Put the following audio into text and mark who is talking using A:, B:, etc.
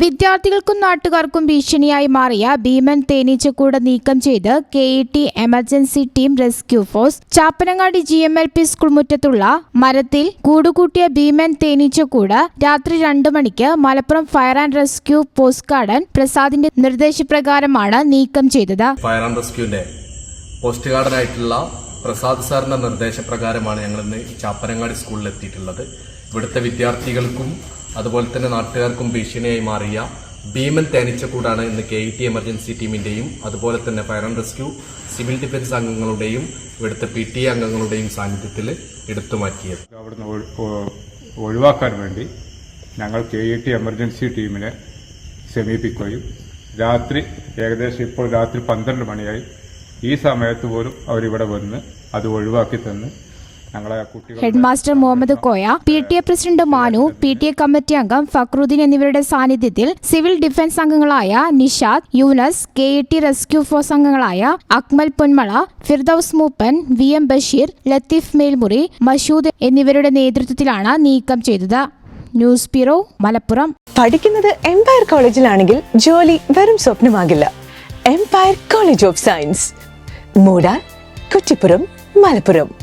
A: വിദ്യാർത്ഥികൾക്കും നാട്ടുകാർക്കും ഭീഷണിയായി മാറിയ ഭീമൻ തേനീച്ചക്കൂട് നീക്കം ചെയ്ത് K E T emergency team rescue force. Chappanangadi G M L P school മുറ്റത്തുള്ള മരത്തിൽ കൂടുകൂട്ടിയ ഭീമൻ തേനീച്ചക്കൂട് രാത്രി രണ്ടു മണിക്ക് Malappuram fire and rescue post warden പ്രസാദിന്റെ നിർദ്ദേശപ്രകാരമാണ് നീക്കം ചെയ്തത്.
B: ഫയർ ആൻഡ് റെസ്ക്യൂവിന്റെ പോസ്റ്റ് ഗാർഡനായിട്ടുള്ള പ്രസാദ് സാറിന്റെ നിർദ്ദേശപ്രകാരമാണ് ഞങ്ങൾ ഇന്ന് ചാപ്പനങ്ങാടി സ്കൂളിൽ എത്തിയിട്ടുള്ളത്. ഇവിടുത്തെ വിദ്യാർത്ഥികൾക്കും അതുപോലെ തന്നെ നാട്ടുകാർക്കും ഭീഷണിയായി മാറിയ ഭീമൻ തേനീച്ചക്കൂടാണ് ഇന്ന് കെ ഇ ടി എമർജൻസി ടീമിന്റെയും അതുപോലെ തന്നെ fire and rescue civil defence അംഗങ്ങളുടെയും ഇവിടുത്തെ പി ടി അംഗങ്ങളുടെയും സാന്നിധ്യത്തിൽ എടുത്തുമാറ്റിയത്.
C: അവിടുന്ന് ഒഴിവാക്കാൻ വേണ്ടി ഞങ്ങൾ കെ ഇ ടി എമർജൻസി ടീമിനെ സമീപിക്കുകയും രാത്രി ഏകദേശം ഇപ്പോൾ രാത്രി പന്ത്രണ്ട് മണിയായി. ഈ സമയത്ത് പോലും അവരിവിടെ വന്ന് അത് ഒഴിവാക്കി തന്ന് ഞങ്ങളെ master
A: headmaster Muhammad Koya P T A president Manu P T A committee അംഗം ഫക്രുദ്ദീൻ എന്നിവരുടെ സാന്നിധ്യത്തിൽ സിവിൽ ഡിഫൻസ് അംഗങ്ങളായ Nishad Yunus K E T rescue force അംഗങ്ങളായ അക്മൽ പൊന്മള ഫിർദൌസ് മൂപ്പൻ വി എം ബഷീർ ലത്തീഫ് മേൽമുറി മഷൂദ് എന്നിവരുടെ നേതൃത്വത്തിലാണ് നീക്കം ചെയ്തത്. News bureau Malappuram.
D: പഠിക്കുന്നത് എംപയർ കോളേജിലാണെങ്കിൽ ജോലി വെറും സ്വപ്നമാകില്ല. എംപയർ കോളേജ് ഓഫ് സയൻസ് മൂടാൻ കുറ്റിപ്പുറം മലപ്പുറം.